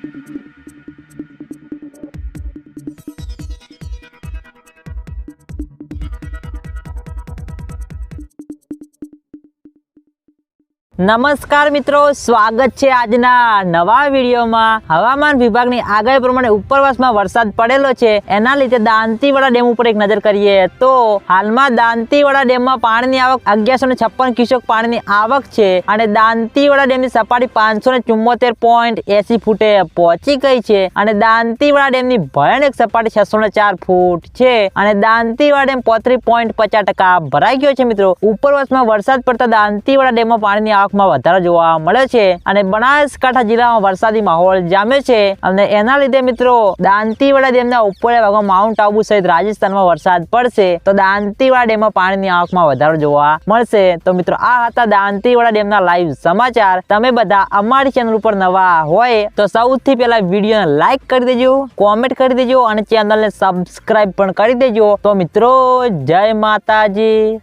Thank you. નમસ્કાર મિત્રો, સ્વાગત છે આજના નવા વિડીયોમાં. હવામાન વિભાગની આગાહી પ્રમાણે ઉપરવાસમાં વરસાદ પડેલો છે. એના લીધે દાંતીવાડા ડેમ ઉપર એક નજર કરીએ તો હાલમાં દાંતીવાડા ડેમમાં પાણીની આવક અગિયારસો ને છપ્પન ક્યુસેક પાણીની આવક છે અને દાંતીવાડા ડેમની સપાટી પાંચસો ને ચુમ્મોતેર પોઈન્ટ એસી ફૂટે પહોંચી ગઈ છે અને દાંતીવાડા ડેમની ભયાનક સપાટી છસો ને ચાર ફૂટ છે અને દાંતીવાડા ડેમ પોત્રીસ પોઈન્ટ પચાસ ટકા ભરાઈ ગયો છે મિત્રો. ઉપરવાસમાં વરસાદ પડતા દાંતીવાડા ડેમમાં પાણીની આવકમાં વધારો જોવા મળે છે અને બનાસકાંઠા જિલ્લામાં વરસાદી માહોલ જામ્યો છે. અને એના લીધે મિત્રો, દાંતીવાડા ડેમના ઉપરના ભાગમાં માઉન્ટ આબુ સહિત રાજસ્થાનમાં વરસાદ પડશે. તો દાંતીવાડા ડેમમાં પાણીની આવકમાં વધારો જોવા મળશે. તો મિત્રો, આ હતા દાંતીવાડા ડેમના લાઈવ સમાચાર. તમે બધા અમારી ચેનલ ઉપર નવા હોય તો સૌથી પહેલા વિડીયોને લાઈક કરી દેજો કોમેન્ટ કરી દેજો અને ચેનલને સબસ્ક્રાઈબ પણ કરી દેજો. તો મિત્રો, જય માતાજી.